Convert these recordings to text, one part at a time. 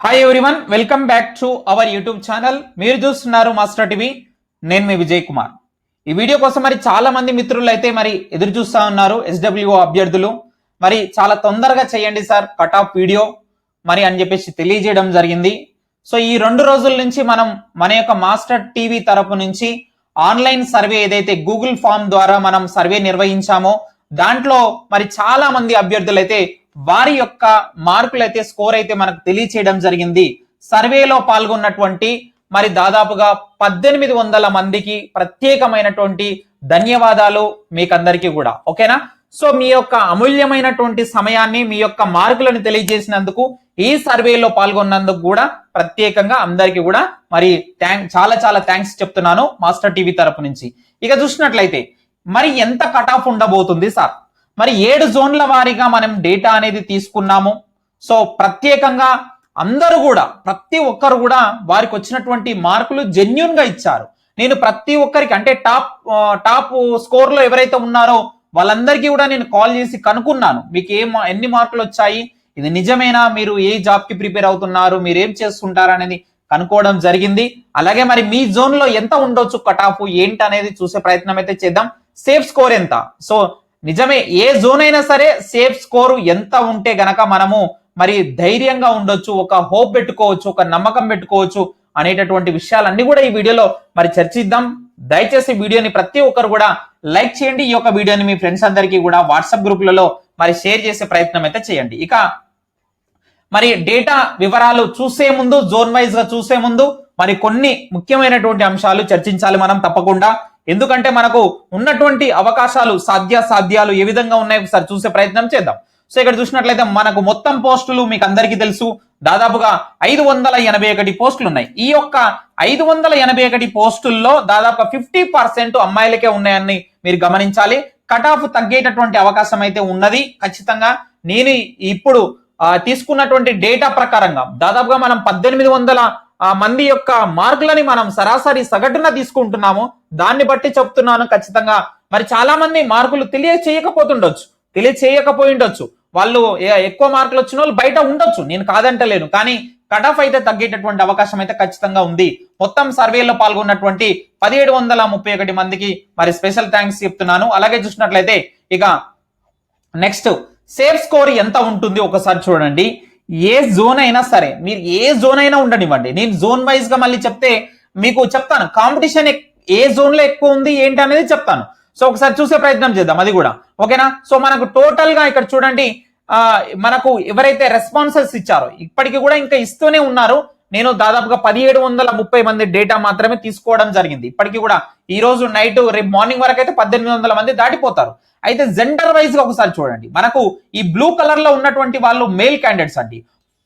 Hi everyone welcome back to our YouTube channel మీరు చూస్తున్నారు master TV నేను మీ విజయ్ కుమార్. ఈ వీడియో కోసం మరి చాలా మంది మిత్రులు అయితే మరి ఎదురు చూస్తా ఉన్నారు ఎస్డబ్ల్యూఓ అభ్యర్థులు. మరి చాలా తొందరగా చేయండి సార్ కట్ ఆఫ్ వీడియో మరి అని చెప్పేసి తెలియజేయడం జరిగింది. సో ఈ రెండు రోజుల నుంచి మనం మన యొక్క మాస్టర్ టీవీ తరపు నుంచి ఆన్లైన్ సర్వే ఏదైతే గూగుల్ ఫామ్ ద్వారా మనం సర్వే నిర్వహించామో దాంట్లో మరి చాలా మంది అభ్యర్థులు అయితే వారి యొక్క మార్కులు అయితే స్కోర్ అయితే మనకు తెలియచేయడం జరిగింది. సర్వేలో పాల్గొన్నటువంటి మరి దాదాపుగా పద్దెనిమిది వందల మందికి ప్రత్యేకమైనటువంటి ధన్యవాదాలు మీకందరికీ కూడా. ఓకేనా? సో మీ యొక్క అమూల్యమైనటువంటి సమయాన్ని మీ యొక్క మార్కులను తెలియజేసినందుకు ఈ సర్వేలో పాల్గొన్నందుకు కూడా ప్రత్యేకంగా అందరికీ కూడా మరి థ్యాంక్ చాలా చాలా థ్యాంక్స్ చెప్తున్నాను మాస్టర్ టీవీ తరపు నుంచి. ఇక చూసినట్లయితే మరి ఎంత కట్ ఆఫ్ ఉండబోతుంది సార్? మరి ఏడు జోన్ల వారీగా మనం డేటా అనేది తీసుకున్నాము. సో ప్రత్యేకంగా అందరూ కూడా ప్రతి ఒక్కరు కూడా వారికి వచ్చినటువంటి మార్కులు జెన్యున్గా ఇచ్చారు. నేను ప్రతి ఒక్కరికి అంటే టాప్ టాప్ స్కోర్లో ఎవరైతే ఉన్నారో వాళ్ళందరికీ కూడా నేను కాల్ చేసి కనుక్కున్నాను. మీకు ఏ ఎన్ని మార్కులు వచ్చాయి? ఇది నిజమేనా? మీరు ఏ జాబ్కి ప్రిపేర్ అవుతున్నారు? మీరు ఏం చేస్తుంటారు అనేది కనుక్కోవడం జరిగింది. అలాగే మరి మీ జోన్లో ఎంత ఉండొచ్చు కట్ ఆఫ్ ఏంటి అనేది చూసే ప్రయత్నం అయితే చేద్దాం. సేఫ్ స్కోర్ ఎంత? సో నిజమే ఏ జోన్ అయినా సరే సేఫ్ స్కోరు ఎంత ఉంటే గనక మనము మరి ధైర్యంగా ఉండొచ్చు ఒక హోప్ పెట్టుకోవచ్చు ఒక నమ్మకం పెట్టుకోవచ్చు అనేటటువంటి విషయాలన్నీ కూడా ఈ వీడియోలో మరి చర్చిద్దాం. దయచేసి వీడియోని ప్రతి ఒక్కరు కూడా లైక్ చేయండి. ఈ యొక్క వీడియోని మీ ఫ్రెండ్స్ అందరికీ కూడా వాట్సాప్ గ్రూపులలో మరి షేర్ చేసే ప్రయత్నం అయితే చేయండి. ఇక మరి డేటా వివరాలు చూసే ముందు జోన్ వైజ్గా చూసే ముందు మరి కొన్ని ముఖ్యమైనటువంటి అంశాలు చర్చించాలి మనం తప్పకుండా. ఎందుకంటే మనకు ఉన్నటువంటి అవకాశాలు సాధ్య సాధ్యాలు ఏ విధంగా ఉన్నాయి ఒకసారి చూసే ప్రయత్నం చేద్దాం. సో ఇక్కడ చూసినట్లయితే మనకు మొత్తం పోస్టులు మీకు అందరికీ తెలుసు. దాదాపుగా ఐదు వందల ఎనభై ఒకటి పోస్టులు ఉన్నాయి. ఈ యొక్క ఐదు వందల ఎనభై ఒకటి పోస్టుల్లో దాదాపుగా ఫిఫ్టీ పర్సెంట్ అమ్మాయిలకే ఉన్నాయని మీరు గమనించాలి. కట్ ఆఫ్ తగ్గేటటువంటి అవకాశం అయితే ఉన్నది. ఖచ్చితంగా నేను ఇప్పుడు తీసుకున్నటువంటి డేటా ప్రకారంగా దాదాపుగా మనం పద్దెనిమిది వందల ఆ, మంది యొక్క మార్కులని మనం సరాసరి సగటున తీసుకుంటున్నాము దాన్ని బట్టి చెప్తున్నాను ఖచ్చితంగా. మరి చాలా మంది మార్కులు తెలియచేయకపోతుండొచ్చు తెలియచేయకపోయి ఉండొచ్చు వాళ్ళు ఎక్కువ మార్కులు వచ్చిన వాళ్ళు బయట ఉండొచ్చు నేను కాదంటలేను. కానీ కట్ ఆఫ్ అయితే తగ్గేటటువంటి అవకాశం అయితే ఖచ్చితంగా ఉంది. మొత్తం సర్వేలో పాల్గొన్నటువంటి పదిహేడు వందల ముప్పై ఒకటి మందికి మరి స్పెషల్ థ్యాంక్స్ చెప్తున్నాను. అలాగే చూసినట్లయితే ఇక నెక్స్ట్ సేఫ్ స్కోర్ ఎంత ఉంటుంది? ఒకసారి చూడండి. ఏ జోన్ అయినా సరే మీరు ఏ జోన్ అయినా ఉండనివ్వండి. నేను జోన్ వైజ్గా మళ్ళీ చెప్తే మీకు చెప్తాను. కాంపిటీషన్ ఏ జోన్లో ఎక్కువ ఉంది ఏంటి అనేది చెప్తాను. సో ఒకసారి చూసే ప్రయత్నం చేద్దాం అది కూడా. ఓకేనా? సో మనకు టోటల్గా ఇక్కడ చూడండి ఆ, మనకు ఎవరైతే రెస్పాన్సెస్ ఇచ్చారో ఇప్పటికి కూడా ఇంకా ఇస్తూనే ఉన్నారు. నేను దాదాపుగా పదిహేడు వందల ముప్పై మంది డేటా మాత్రమే తీసుకోవడం జరిగింది. ఇప్పటికి కూడా ఈ రోజు నైట్ రేపు మార్నింగ్ వరకు అయితే పద్దెనిమిది వందల మంది దాటిపోతారు. అయితే జెండర్ వైజ్గా ఒకసారి చూడండి. మనకు ఈ బ్లూ కలర్లో ఉన్నటువంటి వాళ్ళు మేల్ క్యాండిడేట్స్ అండి.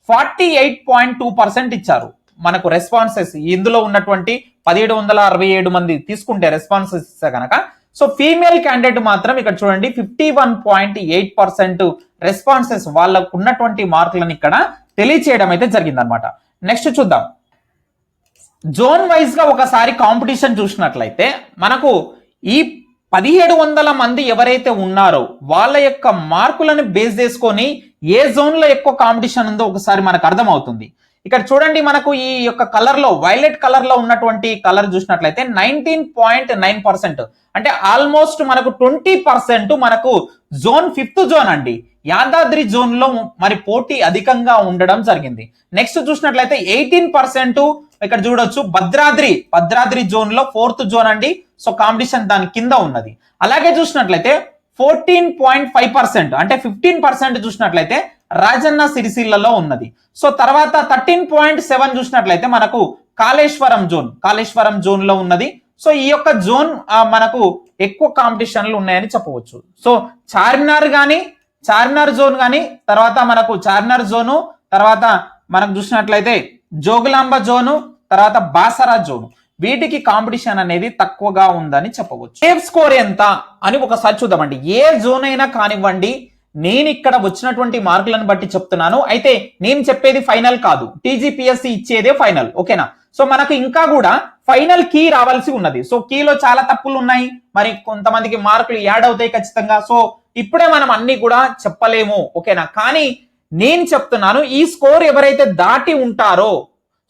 Forty eight point two percent ఇచ్చారు. మనకు రెస్పాన్సెస్ ఇందులో ఉన్నటువంటి పదిహేడు వందల అరవై ఏడు మంది తీసుకుంటే రెస్పాన్సెస్ ఇస్తే కనుక సో ఫీమేల్ క్యాండిడేట్ మాత్రం ఇక్కడ చూడండి fifty one point eight percent responses వాళ్ళకు ఉన్నటువంటి మార్కులను ఇక్కడ తెలియచేయడం అయితే జరిగిందనమాట నెక్స్ట్ చూద్దాం. జోన్ వైజ్గా ఒకసారి కాంపిటీషన్ చూసినట్లయితే మనకు ఈ పదిహేడు వందల మంది ఎవరైతే ఉన్నారో వాళ్ళ యొక్క మార్కులను బేస్ చేసుకొని ఏ జోన్లో ఎక్కువ కాంపిటీషన్ ఉందో ఒకసారి మనకు అర్థమవుతుంది. ఇక్కడ చూడండి మనకు ఈ యొక్క కలర్లో వైలెట్ కలర్లో ఉన్నటువంటి కలర్ చూసినట్లయితే నైన్టీన్ పాయింట్ నైన్ పర్సెంట్. అంటే ఆల్మోస్ట్ మనకు ట్వంటీ పర్సెంట్ మనకు జోన్ ఫిఫ్త్ జోన్ అండి. యాదాద్రి జోన్లో మరి పోటీ అధికంగా ఉండడం జరిగింది. నెక్స్ట్ చూసినట్లయితే ఎయిటీన్ పర్సెంట్ ఇక్కడ చూడొచ్చు భద్రాద్రి భద్రాద్రి జోన్లో ఫోర్త్ జోన్ అండి. సో కాంపిటీషన్ దాని కింద ఉన్నది. అలాగే చూసినట్లయితే ఫోర్టీన్ పాయింట్ ఫైవ్ పర్సెంట్ అంటే ఫిఫ్టీన్ పర్సెంట్ చూసినట్లయితే రాజన్న సిరిసిల్లలో ఉన్నది. సో తర్వాత థర్టీన్ పాయింట్ సెవెన్ చూసినట్లయితే మనకు కాళేశ్వరం జోన్ కాళేశ్వరం జోన్లో ఉన్నది. సో ఈ యొక్క జోన్ మనకు ఎక్కువ కాంపిటీషన్లు ఉన్నాయని చెప్పవచ్చు. సో చార్మినార్ కానీ చార్మినార్ జోన్ కానీ తర్వాత మనకు చార్మినార్ జోను తర్వాత మనకు చూసినట్లయితే జోగులాంబ జోను తర్వాత బాసరా జోను. వీటికి కాంపిటీషన్ అనేది తక్కువగా ఉందని చెప్పవచ్చు. సేఫ్ స్కోర్ ఎంత అని ఒకసారి చూద్దామండి. ఏ జోన్ అయినా కానివ్వండి నేను ఇక్కడ వచ్చినటువంటి మార్కులను బట్టి చెప్తున్నాను. అయితే నేను చెప్పేది ఫైనల్ కాదు. టీజీపీఎస్సీ ఇచ్చేదే ఫైనల్. ఓకేనా? సో మనకు ఇంకా కూడా ఫైనల్ కీ రావాల్సి ఉన్నది. సో కీలో చాలా తప్పులు ఉన్నాయి మరి కొంతమందికి మార్కులు యాడ్ అవుతాయి ఖచ్చితంగా. సో ఇప్పుడే మనం అన్ని కూడా చెప్పలేము. ఓకేనా? కానీ నేను చెప్తున్నాను ఈ స్కోర్ ఎవరైతే దాటి ఉంటారో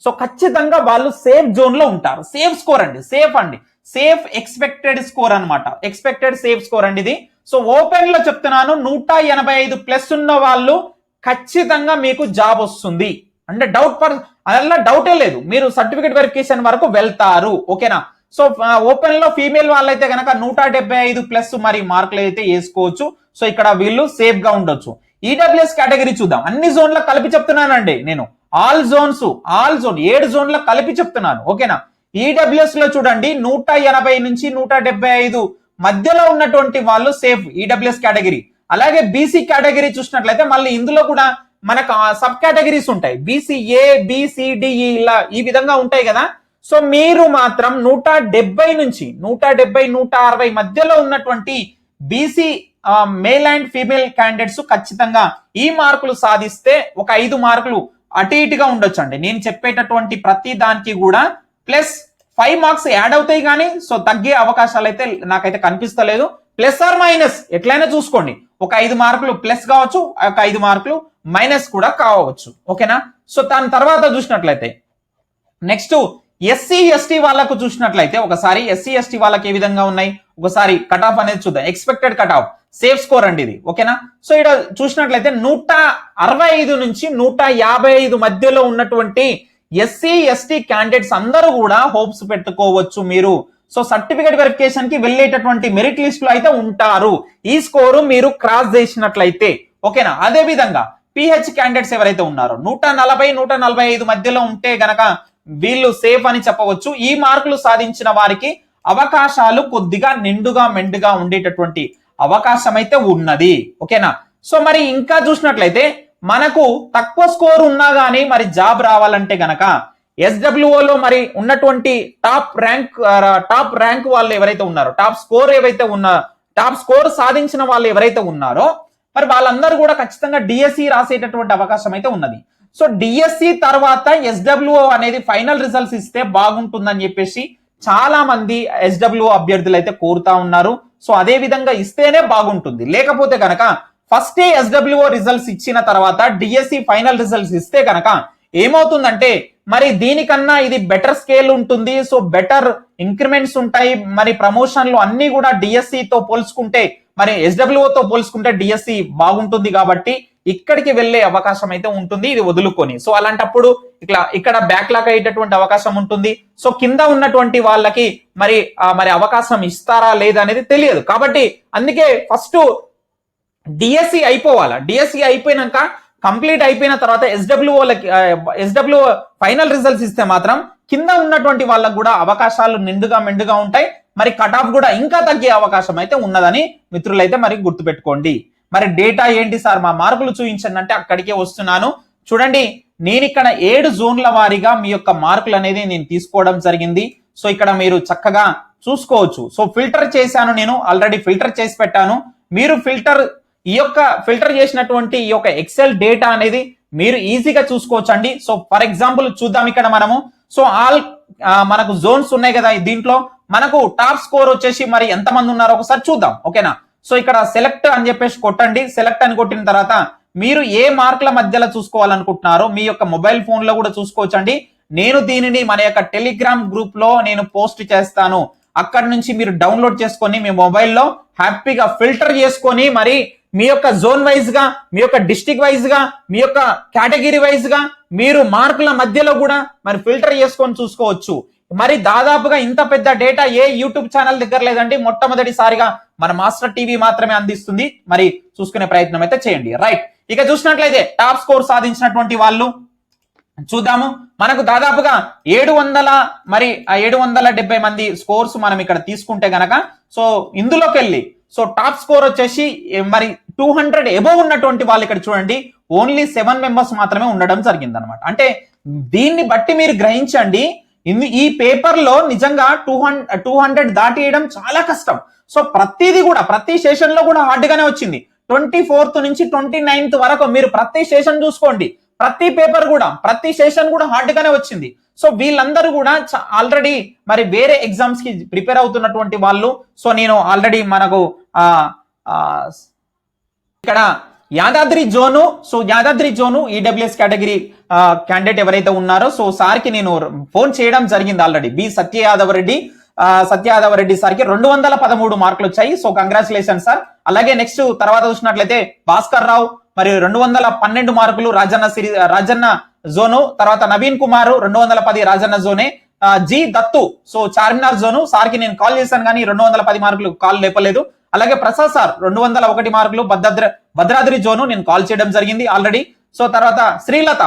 సో ఖచ్చితంగా వాళ్ళు సేఫ్ జోన్లో ఉంటారు. సేఫ్ స్కోర్ అండి సేఫ్ అండి. సేఫ్ ఎక్స్పెక్టెడ్ స్కోర్ అనమాట ఎక్స్పెక్టెడ్ సేఫ్ స్కోర్ అండి ఇది. సో ఓపెన్లో చెప్తున్నాను నూట ఎనభై ఐదు ప్లస్ ఉన్న వాళ్ళు ఖచ్చితంగా మీకు జాబ్ వస్తుంది. అంటే డౌట్ పర్ అలా డౌటే లేదు. మీరు సర్టిఫికేట్ వెరిఫికేషన్ వరకు వెళ్తారు. ఓకేనా? సో ఓపెన్లో ఫీమేల్ వాళ్ళైతే కనుక నూట డెబ్బై ఐదు ప్లస్ మరి మార్కులు అయితే వేసుకోవచ్చు. సో ఇక్కడ వీళ్ళు సేఫ్గా ఉండొచ్చు ఈడబ్ల్యూఎస్ కేటగిరీ చూద్దాం. అన్ని జోన్ల కలిపి చెప్తున్నానండి నేను. ఆల్ జోన్స్ ఆల్ జోన్ ఏడు జోన్ల కలిపి చెప్తున్నాను. ఓకేనా? ఈడబ్ల్యూఎస్లో చూడండి నూట ఎనభై నుంచి నూట డెబ్బై ఐదు మధ్యలో ఉన్నటువంటి వాళ్ళు సేఫ్ ఈడబ్ల్యూఎస్ కేటగిరీ. అలాగే బీసీ కేటగిరీ చూసినట్లయితే మళ్ళీ ఇందులో కూడా మనకు సబ్ కేటగిరీస్ ఉంటాయి. బీసీ ఏ ఇలా ఈ విధంగా ఉంటాయి కదా. సో మీరు మాత్రం నూట డెబ్బై నుంచి నూట డెబ్బై నూట అరవై మధ్యలో ఉన్నటువంటి BC male and female candidates ఖచ్చితంగా ఈ మార్కులు సాధిస్తే ఒక ఐదు మార్కులు అటు ఇటుగా ఉండొచ్చు అండి నేను చెప్పేటటువంటి ప్రతి దానికి కూడా ప్లస్ ఫైవ్ మార్క్స్ యాడ్ అవుతాయి కానీ సో తగ్గే అవకాశాలు అయితే నాకైతే కనిపిస్తలేదు. ప్లస్ ఆర్ మైనస్ ఎట్లయినా చూసుకోండి. ఒక ఐదు మార్కులు ప్లస్ కావచ్చు ఒక ఐదు మార్కులు మైనస్ కూడా కావచ్చు. ఓకేనా? సో దాని తర్వాత చూసినట్లయితే నెక్స్ట్ ఎస్సీ ఎస్టీ వాళ్ళకు చూసినట్లయితే ఒకసారి ఎస్సీ ఎస్టీ వాళ్ళకి ఏ విధంగా ఉన్నాయి? ఒకసారి కట్ ఆఫ్ అనేది చూద్దాం. Expected cut off safe score అండి ఇది. ఓకేనా సో ఇక్కడ చూసినట్లయితే నూట అరవై ఐదు నుంచి నూట యాభై ఐదు మధ్యలో ఉన్నటువంటి ఎస్సీ ఎస్టీ క్యాండిడేట్స్ అందరూ కూడా హోప్స్ పెట్టుకోవచ్చు మీరు. సో సర్టిఫికేట్ వెరిఫికేషన్కి వెళ్ళేటటువంటి మెరిట్ లిస్ట్లో అయితే ఉంటారు. ఈ స్కోరు మీరు క్రాస్ చేసినట్లయితే. ఓకేనా అదే విధంగా పిహెచ్ క్యాండిడేట్స్ ఎవరైతే ఉన్నారో నూట నలభై నూట నలభై ఐదు మధ్యలో ఉంటే గనక వీళ్ళు సేఫ్ అని చెప్పవచ్చు. ఈ మార్కులు సాధించిన వారికి అవకాశాలు కొద్దిగా నిండుగా మెండుగా ఉండేటటువంటి అవకాశం అయితే ఉన్నది. ఓకేనా? సో మరి ఇంకా చూసినట్లయితే మనకు తక్కువ స్కోర్ ఉన్నా కానీ మరి జాబ్ రావాలంటే గనక ఎస్డబ్ల్యూఓలో లో మరి ఉన్నటువంటి టాప్ ర్యాంక్ టాప్ ర్యాంక్ వాళ్ళు ఎవరైతే ఉన్నారో టాప్ స్కోర్ ఏవైతే ఉన్నా టాప్ స్కోర్ సాధించిన వాళ్ళు ఎవరైతే ఉన్నారో మరి వాళ్ళందరూ కూడా ఖచ్చితంగా డిఎస్సి రాసేటటువంటి అవకాశం అయితే ఉన్నది. సో డిఎస్సి తర్వాత ఎస్డబ్ల్యూఓ అనేది ఫైనల్ రిజల్ట్స్ ఇస్తే బాగుంటుందని చెప్పేసి చాలా మంది ఎస్డబ్ల్యూఓ అభ్యర్థులు అయితే కోరుతా ఉన్నారు. సో అదే విధంగా ఇస్తేనే బాగుంటుంది. లేకపోతే కనుక ఫస్ట్ ఎస్డబ్ల్యూఓ రిజల్ట్స్ ఇచ్చిన తర్వాత డిఎస్సి ఫైనల్ రిజల్ట్స్ ఇస్తే కనుక ఏమవుతుందంటే మరి దీనికన్నా ఇది బెటర్ స్కేల్ ఉంటుంది. సో బెటర్ ఇంక్రిమెంట్స్ ఉంటాయి. మరి ప్రమోషన్లు అన్ని కూడా డిఎస్సి తో పోల్చుకుంటే మరి ఎస్డబ్ల్యూఓతో తో పోల్చుకుంటే డిఎస్సి బాగుంటుంది కాబట్టి ఇక్కడికి వెళ్ళే అవకాశం అయితే ఉంటుంది ఇది వదులుకొని. సో అలాంటప్పుడు ఇట్లా ఇక్కడ బ్యాక్లాగ్ అయ్యేటటువంటి అవకాశం ఉంటుంది. సో కింద ఉన్నటువంటి వాళ్ళకి మరి మరి అవకాశం ఇస్తారా లేదా అనేది తెలియదు. కాబట్టి అందుకే ఫస్ట్ డిఎస్సి అయిపోవాలా? డిఎస్సి అయిపోయినాక కంప్లీట్ అయిపోయిన తర్వాత ఎస్డబ్ల్యూఓలకి ఎస్డబ్ల్యూ ఫైనల్ రిజల్ట్స్ ఇస్తే మాత్రం కింద ఉన్నటువంటి వాళ్ళకు కూడా అవకాశాలు నిండుగా మెండుగా ఉంటాయి. మరి కట్ ఆఫ్ కూడా ఇంకా తగ్గే అవకాశం అయితే ఉన్నదని మిత్రులైతే మరి గుర్తుపెట్టుకోండి. మరి డేటా ఏంటి సార్? మా మార్కులు చూపించండి అంటే అక్కడికే వస్తున్నాను. చూడండి నేను ఇక్కడ ఏడు జోన్ల వారీగా మీ యొక్క మార్కులు అనేది నేను తీసుకోవడం జరిగింది. సో ఇక్కడ మీరు చక్కగా చూసుకోవచ్చు. సో ఫిల్టర్ చేశాను నేను. ఆల్రెడీ ఫిల్టర్ చేసి పెట్టాను. మీరు ఫిల్టర్ ఈ యొక్క ఫిల్టర్ చేసినటువంటి ఈ యొక్క ఎక్సెల్ డేటా అనేది మీరు ఈజీగా చూసుకోవచ్చు అండి సో ఫర్ ఎగ్జాంపుల్ చూద్దాం ఇక్కడ మనము. సో ఆల్ మనకు జోన్స్ ఉన్నాయి కదా దీంట్లో. మనకు టాప్ స్కోర్ వచ్చేసి మరి ఎంతమంది ఉన్నారో ఒకసారి చూద్దాం. ఓకేనా? సో ఇక్కడ సెలెక్ట్ అని చెప్పేసి కొట్టండి. సెలెక్ట్ అని కొట్టిన తర్వాత మీరు ఏ మార్కుల మధ్యలో చూసుకోవాలనుకుంటున్నారో మీ యొక్క మొబైల్ ఫోన్లో కూడా చూసుకోవచ్చండి. నేను దీనిని మన యొక్క టెలిగ్రామ్ గ్రూప్లో నేను పోస్ట్ చేస్తాను. అక్కడ నుంచి మీరు డౌన్లోడ్ చేసుకొని మీ మొబైల్లో హ్యాపీగా ఫిల్టర్ చేసుకొని మరి మీ యొక్క జోన్ వైజ్గా మీ యొక్క డిస్టిక్ వైజ్గా మీ యొక్క కేటగిరీ వైజ్గా మీరు మార్కుల మధ్యలో కూడా మరి ఫిల్టర్ చేసుకొని చూసుకోవచ్చు. మరి దాదాపుగా ఇంత పెద్ద డేటా ఏ యూట్యూబ్ ఛానల్ దగ్గర లేదండి. మొట్టమొదటిసారిగా మన మాస్టర్ టీవీ మాత్రమే అందిస్తుంది. మరి చూసుకునే ప్రయత్నం అయితే చేయండి. రైట్ ఇక చూసినట్లయితే టాప్ స్కోర్ సాధించినటువంటి వాళ్ళు చూద్దాము. మనకు దాదాపుగా ఏడు వందల మరి ఆ ఏడు వందల డెబ్బై మంది స్కోర్స్ మనం ఇక్కడ తీసుకుంటే గనక సో ఇందులోకి వెళ్ళి సో టాప్ స్కోర్ వచ్చేసి మరి టూ హండ్రెడ్ ఎబోవ్ ఉన్నటువంటి వాళ్ళు ఇక్కడ చూడండి. ఓన్లీ సెవెన్ మెంబర్స్ మాత్రమే ఉండడం జరిగింది అనమాట అంటే దీన్ని బట్టి మీరు గ్రహించండి. ఇందు ఈ పేపర్లో నిజంగా టూ హండ్రెడ్ టూ హండ్రెడ్ దాటేయడం చాలా కష్టం. సో ప్రతిదీ కూడా ప్రతి సెషన్లో కూడా హార్డ్ గానే వచ్చింది. ట్వంటీ ఫోర్త్ నుంచి ట్వంటీ నైన్త్ వరకు మీరు ప్రతి సెషన్ చూసుకోండి. ప్రతి పేపర్ కూడా ప్రతి సెషన్ కూడా హార్డ్ గానే వచ్చింది. సో వీళ్ళందరూ కూడా ఆల్రెడీ మరి వేరే ఎగ్జామ్స్కి ప్రిపేర్ అవుతున్నటువంటి వాళ్ళు. సో నేను ఆల్రెడీ మనకు ఇక్కడ Yadadri zone so Yadadri zone EWS category candidate ఎవరైతే ఉన్నారో సో సార్కి నేను ఫోన్ చేయడం జరిగింది ఆల్రెడీ. బి సత్య యాదవ్ రెడ్డి సత్య యాదవ్ రెడ్డి సార్కి రెండు వందల పదమూడు మార్కులు వచ్చాయి. సో కంగ్రాచులేషన్ సార్ అలాగే నెక్స్ట్ తర్వాత చూసినట్లయితే భాస్కర్ రావు మరి రెండు వందల పన్నెండు మార్కులు రాజన్న సిరి రాజన్న జోను తర్వాత నవీన్ కుమార్ రెండు వందల పది Rajanna జోనే G Dattu. So Charminar zone. సార్కి నేను కాల్ చేశాను కానీ రెండు వందల పది మార్కులు కాల్ లేపలేదు. అలాగే ప్రసాద్ సార్ రెండు వందల ఒకటి మార్కులు భద్రాద్రి భద్రాద్రి జోను నేను కాల్ చేయడం జరిగింది ఆల్రెడీ. సో తర్వాత శ్రీలత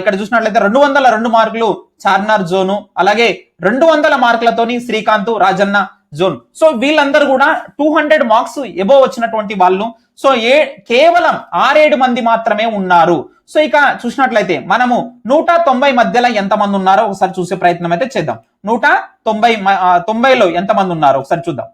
ఇక్కడ చూసినట్లయితే రెండు వందల రెండు మార్కులు చార్మినార్ జోను. అలాగే రెండు వందల మార్కులతోని శ్రీకాంత్ రాజన్న జోన్. సో వీళ్ళందరూ కూడా టూ హండ్రెడ్ మార్క్స్ ఎబో వచ్చినటువంటి వాళ్ళు. సో ఏ కేవలం ఆరేడు మంది మాత్రమే ఉన్నారు. సో ఇక చూసినట్లయితే మనము నూట తొంభై మధ్యలో ఎంత మంది ఉన్నారో ఒకసారి చూసే ప్రయత్నం అయితే చేద్దాం. నూట తొంభై మ- తొంభైలో ఎంత మంది ఉన్నారో ఒకసారి చూద్దాం.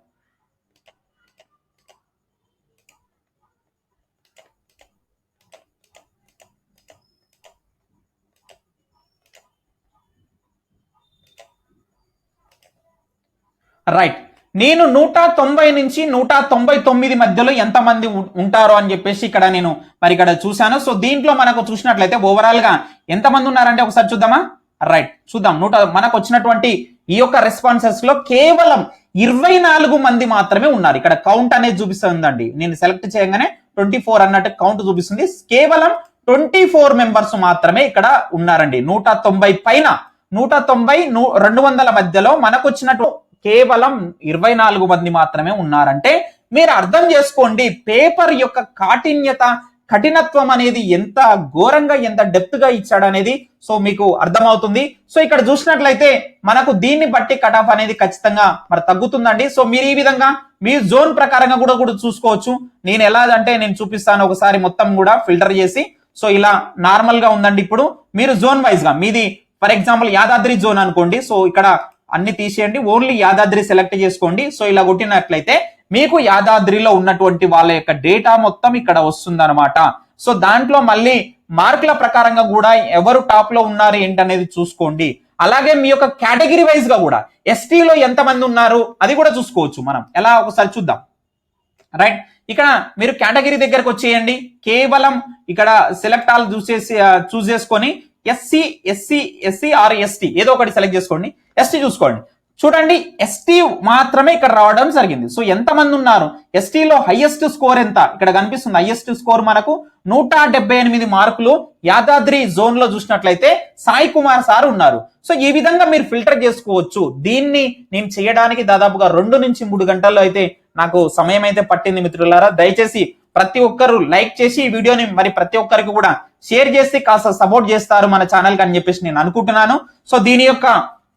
రైట్. నేను నూట తొంభై నుంచి నూట తొంభై తొమ్మిది మధ్యలో ఎంతమంది ఉం- ఉంటారో అని చెప్పేసి ఇక్కడ నేను మరి ఇక్కడ చూశాను. సో దీంట్లో మనకు చూసినట్లయితే ఓవరాల్గా ఎంతమంది ఉన్నారంటే ఒకసారి చూద్దామా? రైట్ చూద్దాం. నూట మనకు వచ్చినటువంటి ఈ యొక్క రెస్పాన్సెస్లో కేవలం ఇరవై నాలుగు మంది మాత్రమే ఉన్నారు. ఇక్కడ కౌంట్ అనేది చూపిస్తుందండి. నేను సెలెక్ట్ చేయగానే ట్వంటీ ఫోర్ అన్నట్టు కౌంట్ చూపిస్తుంది. కేవలం ట్వంటీ ఫోర్ మెంబర్స్ మాత్రమే ఇక్కడ ఉన్నారండి. నూట తొంభై పైన నూట తొంభై రెండు వందల మధ్యలో మనకు వచ్చినట్టు కేవలం ఇరవై నాలుగు మంది మాత్రమే ఉన్నారంటే మీరు అర్థం చేసుకోండి పేపర్ యొక్క కాఠిన్యత కఠినత్వం అనేది ఎంత ఘోరంగా ఎంత డెప్త్గా ఇచ్చాడనేది. సో మీకు అర్థమవుతుంది. సో ఇక్కడ చూసినట్లయితే మనకు దీన్ని బట్టి కట్ ఆఫ్ అనేది ఖచ్చితంగా మరి తగ్గుతుందండి. సో మీరు ఈ విధంగా మీ జోన్ ప్రకారంగా కూడా కూడా చూసుకోవచ్చు. నేను ఎలా అంటే నేను చూపిస్తాను ఒకసారి మొత్తం కూడా ఫిల్టర్ చేసి. సో ఇలా నార్మల్గా ఉందండి ఇప్పుడు. మీరు జోన్ వైజ్గా మీది ఫర్ ఎగ్జాంపుల్ యాదాద్రి జోన్ అనుకోండి. సో ఇక్కడ అన్ని తీసేయండి. ఓన్లీ యాదాద్రి సెలెక్ట్ చేసుకోండి. సో ఇలా కొట్టినట్లయితే మీకు యాదాద్రిలో ఉన్నటువంటి వాళ్ళ యొక్క డేటా మొత్తం ఇక్కడ వస్తుందన్నమాట. సో దాంట్లో మళ్ళీ మార్కుల ప్రకారంగా కూడా ఎవరు టాప్లో ఉన్నారు ఏంటనేది చూసుకోండి. అలాగే మీ యొక్క కేటగిరీ వైజ్గా కూడా ఎస్టీలో ఎంతమంది ఉన్నారు అది కూడా చూసుకోవచ్చు మనం. ఎలా? ఒకసారి చూద్దాం. రైట్ ఇక్కడ మీరు కేటగిరీ దగ్గరకు వచ్చేయండి. కేవలం ఇక్కడ సెలెక్ట్ ఆల్ చూసేసి చూస్ చేసుకొని SC SC SC or ST ఏదో ఒకటి సెలెక్ట్ చేసుకోండి. ఎస్టీ చూసుకోండి. చూడండి ఎస్టీ మాత్రమే ఇక్కడ రావడం జరిగింది. సో ఎంతమంది ఉన్నారు? ఎస్టీలో హైయెస్ట్ స్కోర్ ఎంత? ఇక్కడ కనిపిస్తుంది హైయెస్ట్ స్కోర్ మనకు నూట ఎనిమిది మార్కులు యాదాద్రి జోన్లో చూసినట్లయితే సాయి కుమార్ సార్ ఉన్నారు. సో ఈ విధంగా మీరు ఫిల్టర్ చేసుకోవచ్చు. దీన్ని నేను చేయడానికి దాదాపుగా రెండు నుంచి మూడు గంటల్లో అయితే నాకు సమయం అయితే పట్టింది మిత్రులారా. దయచేసి ప్రతి ఒక్కరు లైక్ చేసి ఈ వీడియోని మరి ప్రతి ఒక్కరికి కూడా షేర్ చేసి కాస్త సపోర్ట్ చేస్తారు మన ఛానల్కి అని చెప్పేసి నేను అనుకుంటున్నాను. సో దీని యొక్క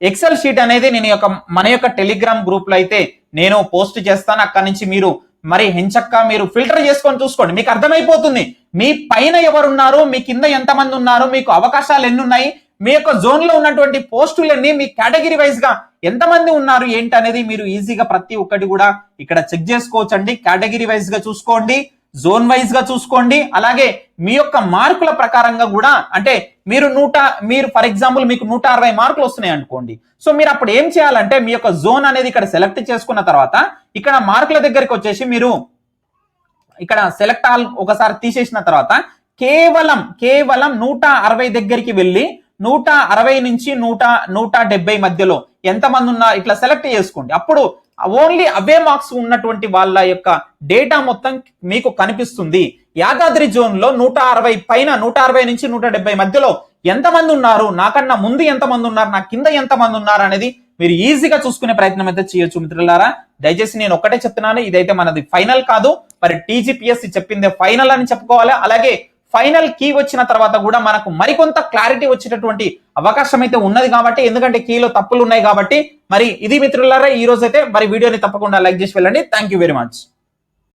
ఎక్సెల్ షీట్ అనేది నేను యొక్క మన యొక్క టెలిగ్రామ్ గ్రూప్లో అయితే నేను పోస్ట్ చేస్తాను. అక్కడి నుంచి మీరు మరి హెంచక్క మీరు ఫిల్టర్ చేసుకొని చూసుకోండి. మీకు అర్థమైపోతుంది. మీ పైన ఎవరున్నారు? మీ కింద ఎంతమంది ఉన్నారు? మీకు అవకాశాలు ఎన్ని ఉన్నాయి మీ యొక్క జోన్లో ఉన్నటువంటి పోస్టులన్నీ మీ కేటగిరీ వైజ్గా ఎంతమంది ఉన్నారు? ఏంటి అనేది మీరు ఈజీగా ప్రతి ఒక్కటి కూడా ఇక్కడ చెక్ చేసుకోవచ్చండి. కేటగిరీ వైజ్గా చూసుకోండి. జోన్ వైజ్గా చూసుకోండి. అలాగే మీ యొక్క మార్కుల ప్రకారంగా కూడా అంటే మీరు నూట మీరు ఫర్ ఎగ్జాంపుల్ మీకు నూట అరవై మార్కులు వస్తున్నాయి అనుకోండి. సో మీరు అప్పుడు ఏం చేయాలంటే మీ యొక్క జోన్ అనేది ఇక్కడ సెలెక్ట్ చేసుకున్న తర్వాత ఇక్కడ మార్కుల దగ్గరికి వచ్చేసి మీరు ఇక్కడ సెలెక్ట్ ఆల్ ఒకసారి తీసేసిన తర్వాత కేవలం కేవలం నూట అరవై దగ్గరికి వెళ్ళి నూట అరవై నుంచి నూట నూట డెబ్బై మధ్యలో ఎంతమంది ఉన్నా ఇట్లా సెలెక్ట్ చేసుకోండి. అప్పుడు ఓన్లీ అవే మార్క్స్ ఉన్నటువంటి వాళ్ళ యొక్క డేటా మొత్తం మీకు కనిపిస్తుంది. యాదాద్రి జోన్లో నూట అరవై పైన నూట అరవై నుంచి నూట డెబ్బై మధ్యలో ఎంతమంది ఉన్నారు? నాకన్నా ముందు ఎంతమంది ఉన్నారు? నా కింద ఎంతమంది ఉన్నారు? అనేది మీరు ఈజీగా చూసుకునే ప్రయత్నం అయితే చేయొచ్చు మిత్రులారా. దయచేసి నేను ఒక్కటే చెప్తున్నాను ఇదైతే మనది ఫైనల్ కాదు. మరి టీజీపీఎస్సి చెప్పిందే ఫైనల్ అని చెప్పుకోవాలి? అలాగే ఫైనల్ కీ వచ్చిన తర్వాత కూడా మనకు మరికొంత క్లారిటీ వచ్చేటటువంటి అవకాశం అయితే ఉన్నది కాబట్టి ఎందుకంటే కీలో తప్పులు ఉన్నాయి కాబట్టి మరి ఇది మిత్రులారా ఈ రోజు అయితే మరి వీడియోని తప్పకుండా లైక్ చేసి వెళ్ళండి. Thank you very much